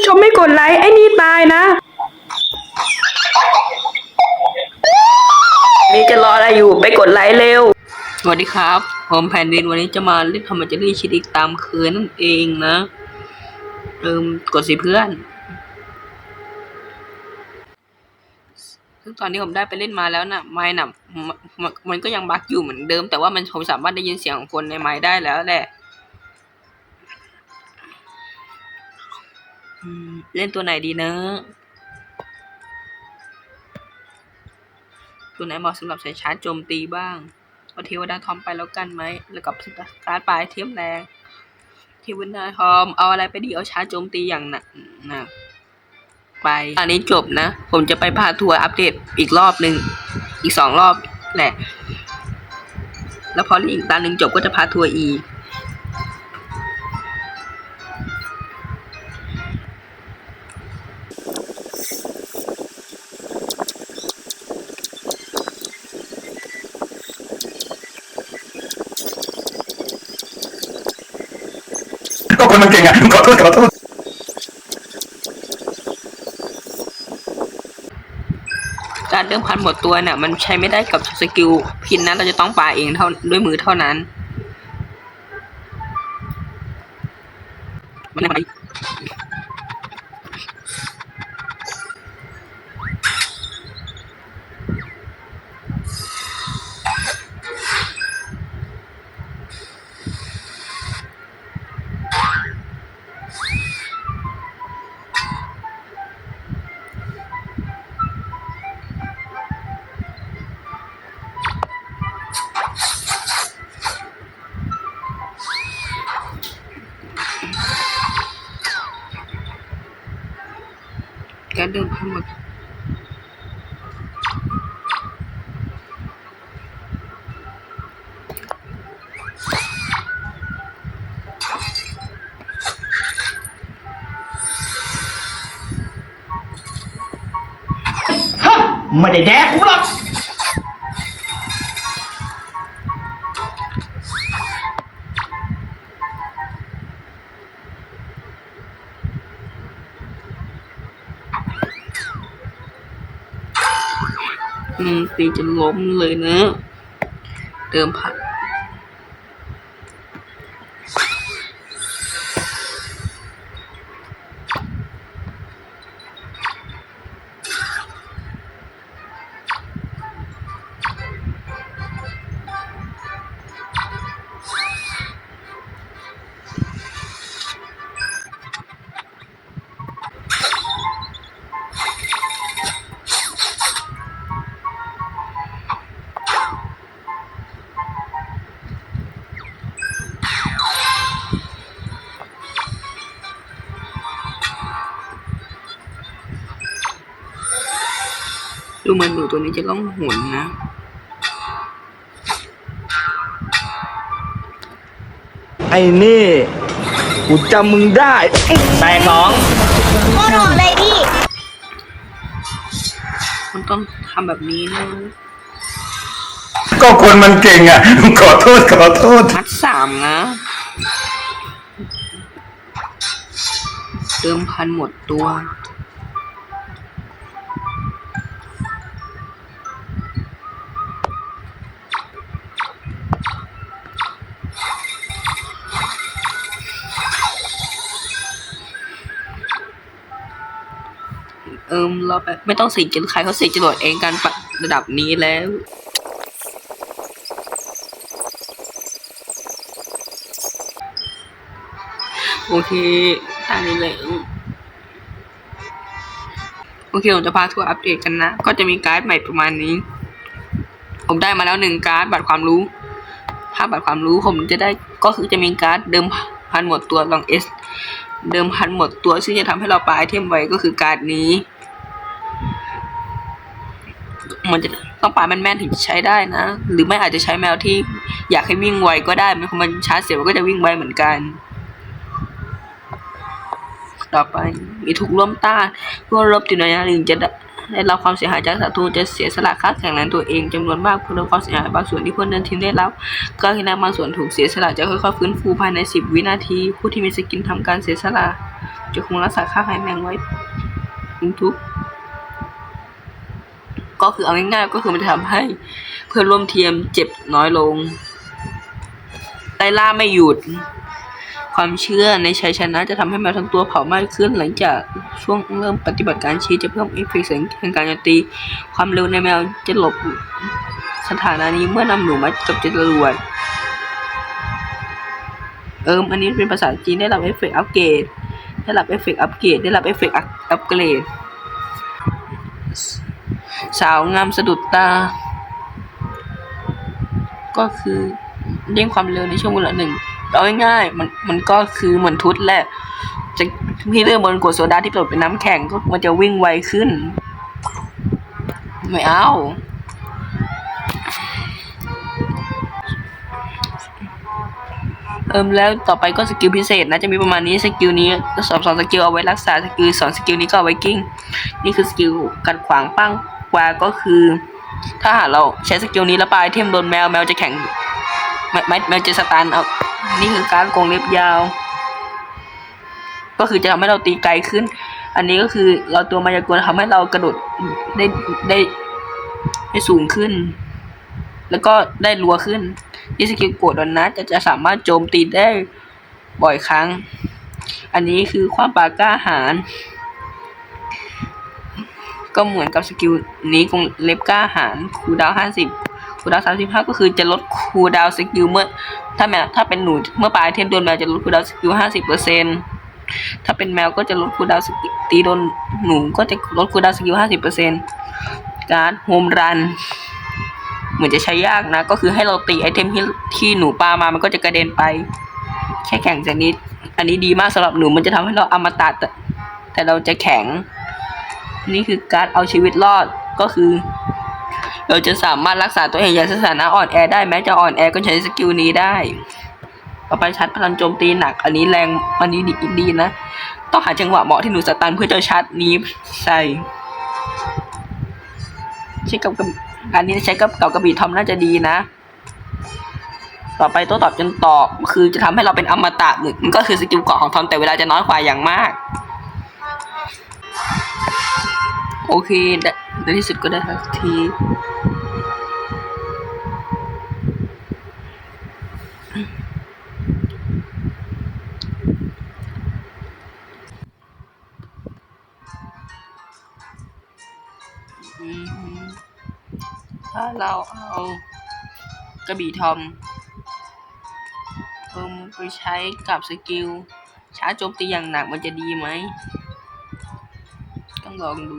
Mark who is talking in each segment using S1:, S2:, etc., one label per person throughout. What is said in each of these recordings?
S1: ผู้ชมไม่กดไลค์ไอ้นี่ตายนะ นี่จะรออะไรอยู่ไปกดไลค์เร็ว
S2: สวัสดีครับ ผมแผ่นดินวันนี้จะมาเล่นทำมาจะรีชิดอีกตามคืนนั่นเองนะเริ่มกดสิเพื่อน ซึ่งตอนนี้ผมได้ไปเล่นมาแล้วนะไม้น่ะมมมันก็ยังบั๊กอยู่เหมือนเดิม แต่ว่ามันผมสามารถได้ยินเสียงของคนในไม้ได้แล้วแหละ เล่นตัวไหนดีเนอะตัวไหนเหมาะสำหรับใช้ชาร์จโจมตีบ้าง เอาเทวดาทอมไปแล้วกันไหม แล้วกับสการ์ดปลายเทียมแรง เทวดาทอม เอาอะไรไปดี เอาชาร์จโจมตีอย่างหนักหนักไปอันนี้จบนะ ผมจะไปพาทัวร์อัปเดตอีกรอบหนึ่ง อีกสองรอบแหละ แล้วพออีกตาหนึ่งจบก็จะพาทัวร์อีก
S3: โทษขอโทษ
S2: การเดิมพันหมดตัวเนี่ยมันใช้ไม่ได้กับสกิลพินนั้นเราจะต้องปาเองเท่าด้วยมือเท่านั้นมันอะไร การเดินทั้งหมด
S3: ไม่ได้แดกกูหรอก
S2: ตีจนล้มเลยเนอะเดิมพัน ดูเหมันหนูตัวนี้จะต้องหนนะ
S4: ไอ้นี่กูจำมึงได้
S3: แตกสอง
S5: โคตรโหดเลยพี่
S2: มันต้องทำแบบนี้นะ
S3: ก็คนมันเก่งอะ ขอโทษ ขอโทษ
S2: มัดสามนะเดิมพันหมดตัว เอิมเราแบบไม่ต้องสิงจนใครเขาสิงจรวดเองกันปะระดับนี้แล้วโอเคตามนี้เลยโอเคผมจะพาทัวร์อัปเดตกันนะ ก็จะมีการ์ดใหม่ประมาณนี้ ผมได้มาแล้วหนึ่งการ์ดบัตรความรู้ ถ้าบัตรความรู้ผมจะได้ก็คือจะมีการ์ดเดิมพันหมดตัวลองเอสเดิมพันหมดตัวซึ่งจะทำให้เราปาไอเทมไว้ก็คือการ์ดนี้ มันจะต้องปาแม่นๆถึงจะใช้ได้นะ หรือไม่อาจจะใช้แมวที่อยากให้วิ่งไวก็ได้มันมันชาร์จเสร็จมันก็จะวิ่งไวเหมือนกัน ต่อไปมีถูกร่วมต้านเพื่อรบติดในยาหนึ่งจะได้รับความเสียหายจากศัตรูจะเสียสละค่าแข่งแรงตัวเองจำนวนมากเพื่อลดความเสียหายบางส่วนที่เพื่อนเดินทีมได้รับก็ที่นักบางส่วนถูกเสียสละจะค่อยๆฟื้นฟูภายใน 10 วินาที ผู้ที่มีสกินทำการเสียสละจะคงรักษาค่าไฟแรงไว้ทุก ก็คือเอาง่ายๆก็คือมันจะทำให้เพื่อนร่วมทีมเจ็บน้อยลงไล่ล่าไม่หยุด ความเชื่อในชัยชนะจะทำให้แมวทั้งตัวเผาไหม้ขึ้นหลังจากช่วงเริ่มปฏิบัติการชี้จะเพิ่มเอฟเฟกต์เสียงแห่งการโจมตี ความเร็วในแมวจะหลบสถานะนี้เมื่อนำหนูมากับจรวดเอิมอันนี้เป็นภาษาจีนได้รับเอฟเฟกต์อัปเกรดได้รับเอฟเฟกต์อัปเกรดได้รับเอฟเฟกต์อัปเกรด สาวงามสะดุดตา ก็คือเร่งความเร็วในช่วงเวลาหนึ่งเอาง่ายๆมันมันก็คือเหมือนทุตแหละ จะพี่เรื่องบนกรดโซดาที่เปิดเป็นน้ำแข็งก็มันจะวิ่งไวขึ้น ไม่เอาเอิมแล้วต่อไปก็สกิลพิเศษนะจะมีประมาณนี้สกิลนี้สองสองสกิลเอาไว้รักษาสกิลสองสกิลนี้ก็เอาไว้กิ้ง นี่คือสกิลกัดขวางปั้ง กวาก็คือ ถ้าหากเราใช้สกิลนี้แล้วปลายเทมโดนแมวแมวจะแข็งแมแมแมวจะสตันเอานี่คือการโกงเล็บยาว ก็คือจะทำให้เราตีไกลขึ้น อันนี้ก็คือเราตัวมายากลทำให้เรากระโดดได้ได้ได้สูงขึ้น แล้วก็ได้รัวขึ้นที่สกิลโกดอนนะจะจะสามารถโจมตีได้บ่อยครั้ง อันนี้คือความปากล้าหาญ ก็เหมือนกับสกิลนี้กงเล็บกล้าหารคูดาวห้าสิบคูดาวสามสิบห้าก็คือจะลดคูดาวสกิลเมื่อ ถ้าแมวถ้าเป็นหนูเมื่อปลายเทมโดนแมวจะลดคูดาวสกิลห้าสิบเปอร์เซ็นถ้าเป็นแมวก็จะลดคูดาวสกิลตีโดนหนูก็จะลดคูดาวสกิลห้าสิบเปอร์เซ็นการโฮมรันเหมือนจะใช้ยากนะ ก็คือให้เราตีไอเทมที่ที่หนูปามามันก็จะกระเด็นไป แค่แข่งจากนิดอันนี้ดีมากสำหรับหนูมันจะทำให้เราอมตะแต่แต่เราจะแข็ง นี่คือการเอาชีวิตรอดก็คือ เราจะสามารถรักษาตัวเองอย่างสถานะอ่อนแอได้แม้จะอ่อนแอก็ใช้สกิลนี้ได้ ต่อไปชัดพลังโจมตีหนัก อันนี้แรงอันนี้ดีดีนะ ต้องหาจังหวะเหมาะที่หนูสตันเพื่อจะชัดนี้ใส่ใช้กับกับอันนี้ใช้กับกับกระบี่ทอมน่าจะดีนะ ต่อไปโต้ตอบจนตอบคือจะทำให้เราเป็นอมตะหนึ่งมันก็คือสกิลเกาะของทอมแต่เวลาจะน้อยกว่าอย่างมาก โอเคได้ในที่สุดก็ได้สักทีอืมถ้าเราเอากระบี่ทอมเพิ่มไปใช้กับสกิลช้าจโจมตีอย่างหนักมันจะดีไหม ต้องลองดู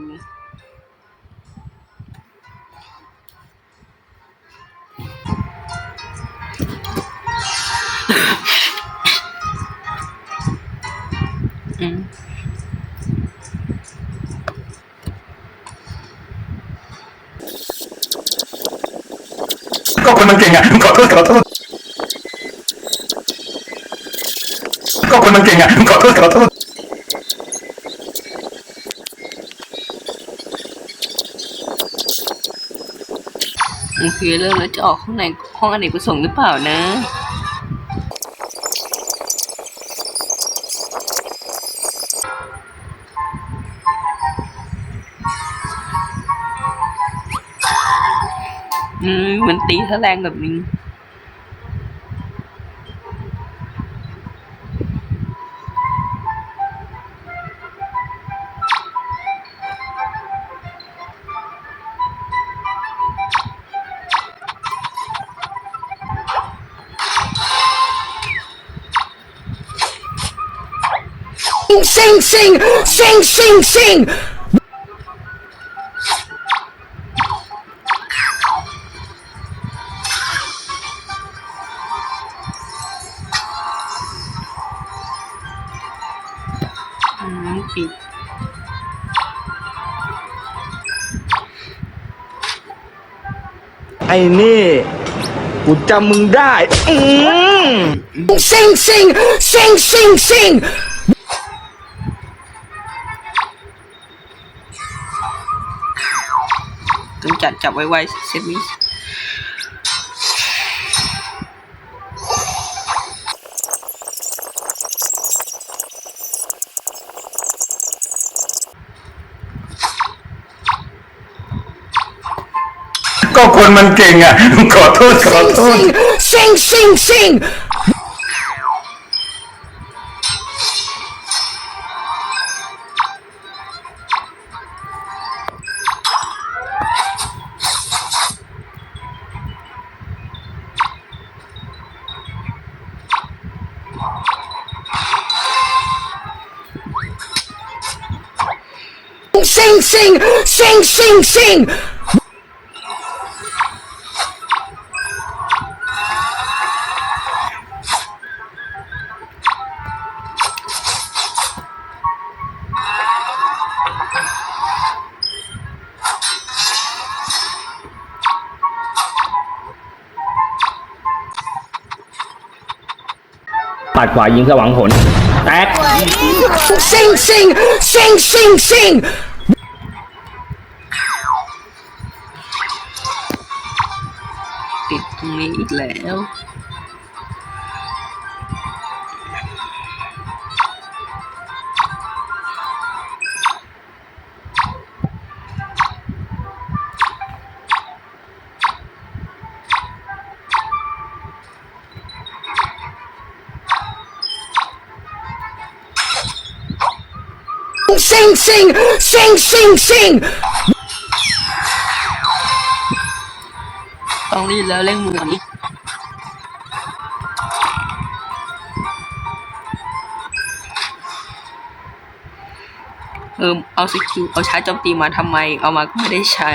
S3: ก็คนมันเก่งอะขอโทษขอโทษก็คนมันเก่งอะขอโทษขอโทษ
S2: โอเคเริ่มแล้วจะออกห้องไหนห้องอเนกประสงค์หรือเปล่านะ อืมมันตีถ้าแรงแบบนี้
S6: Sing, sing, sing, sing, sing.
S4: ไอ้นี่ กูจำมึงได้ อืม
S6: Sing, sing, sing, sing, sing.
S2: ต้องจัดจับไว้ไวเซตนี้
S3: ก็คนมันเก่งอะ ขอโทษขอ
S6: Sing
S3: โทษ
S6: sing sing sing sing ซิงซิงซิงซิงซิง
S4: ปัดขวายิงสว่างผลแตก
S6: ซิงซิงซิงซิงซิง
S2: ติดตรงนี้อีกแล้ว
S6: ซิงซิงซิงซิงซิง
S2: ต้องรีบแล้วเร่งมือนี้เออเอาสกิลเอาใช้จโจมตีมาทำไม เอามาก็ไม่ได้ใช้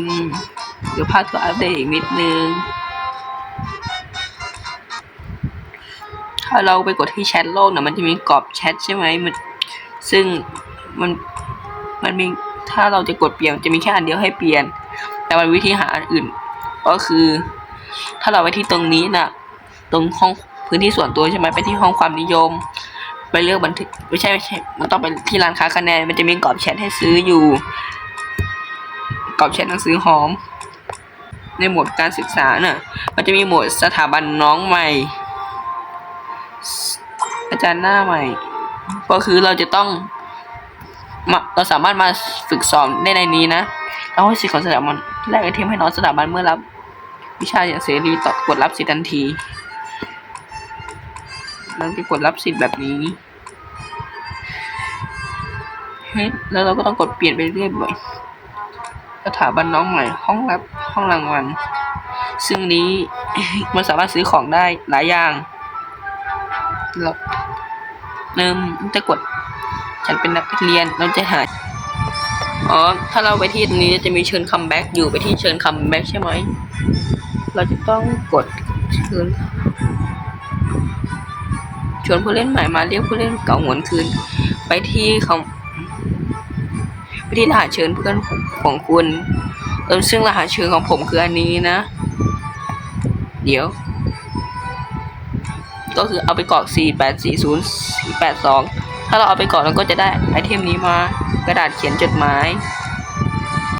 S2: มเดี๋ยวพาตัวอัปเดตอีกนิดนึง ถ้าเราไปกดที่แชทโลกเนะมันจะมีกรอบแชทใช่ไหมมันซึ่งมันมันมีถ้าเราจะกดเปลี่ยนจะมีแค่อันเดียวให้เปลี่ยน แต่มันวิธีหาอันอื่น ก็คือ ถ้าเราไปที่ตรงนี้น่ะตรงห้องพื้นที่ส่วนตัวใช่ไหมไปที่ห้องความนิยม ไปเลือกบันทึกไม่ใช่ไม่ใช่ มันต้องไปที่ร้านค้าคะแนนมันจะมีกรอบแชทให้ซื้ออยู่ กอบแชทหนังสือหอม ในหมวดการศึกษาน่ะ มันจะมีหมวดสถาบันน้องใหม่ อาจารย์หน้าใหม่ ก็คือเราจะต้องมาเราสามารถมาฝึกสอนได้ในนี้นะแล้วให้สิทธิ์ของสถาบันแลกไอเทมให้น้องสถาบันเมื่อรับ วิชาอย่างเสรีต่อกดรับสิทธิ์ทันทีเราจะกดรับสิทธิ์แบบนี้แล้วเราก็ต้องกดเปลี่ยนไปเรื่อยบ่อย สถาบันน้องใหม่ ห้องรับห้องรางวัล ซึ่งนี้มันสามารถซื้อของได้หลายอย่างเราเริ่มจะกด ฉันเป็นนักเรียนเราจะหา อ๋อ ถ้าเราไปที่ตรงนี้จะมีเชิญคัมแบ็กอยู่ไปที่เชิญคัมแบ็กใช่ไหม เราจะต้องกดเชิญชวนผู้เล่นใหม่มาเรียกผู้เล่นเก่าหวนคืน ไปที่เขาไปที่รหัสเชิญเพื่อน ของคุณเออซึ่งรหัสเชิญของผมคืออันนี้นะ เดี๋ยว ก็คือเอาไปกรอก4 8 4 0 4 8 2 ถ้าเราเอาไปกรอกเราก็จะได้ไอเทมนี้มา กระดาษเขียนจดหมาย